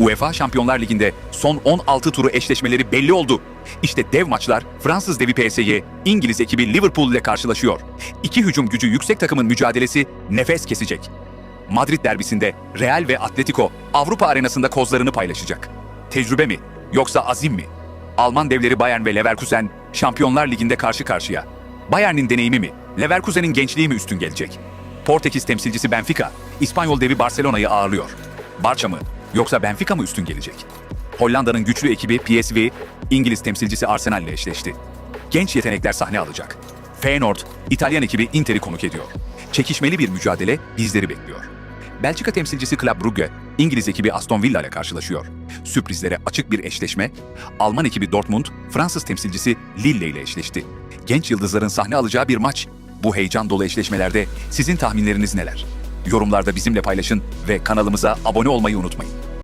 UEFA Şampiyonlar Ligi'nde son 16 turu eşleşmeleri belli oldu. İşte dev maçlar Fransız devi PSG, İngiliz ekibi Liverpool ile karşılaşıyor. İki hücum gücü yüksek takımın mücadelesi nefes kesecek. Madrid derbisinde Real ve Atletico Avrupa arenasında kozlarını paylaşacak. Tecrübe mi yoksa azim mi? Alman devleri Bayern ve Leverkusen Şampiyonlar Ligi'nde karşı karşıya. Bayern'in deneyimi mi? Leverkusen'in gençliği mi üstün gelecek? Portekiz temsilcisi Benfica, İspanyol devi Barcelona'yı ağırlıyor. Barça mı yoksa Benfica mı üstün gelecek? Hollanda'nın güçlü ekibi PSV, İngiliz temsilcisi Arsenal ile eşleşti. Genç yetenekler sahne alacak. Feyenoord, İtalyan ekibi Inter'i konuk ediyor. Çekişmeli bir mücadele bizleri bekliyor. Belçika temsilcisi Club Brugge, İngiliz ekibi Aston Villa ile karşılaşıyor. Sürprizlere açık bir eşleşme, Alman ekibi Dortmund, Fransız temsilcisi Lille ile eşleşti. Genç yıldızların sahne alacağı bir maç. Bu heyecan dolu eşleşmelerde sizin tahminleriniz neler? Yorumlarda bizimle paylaşın ve kanalımıza abone olmayı unutmayın.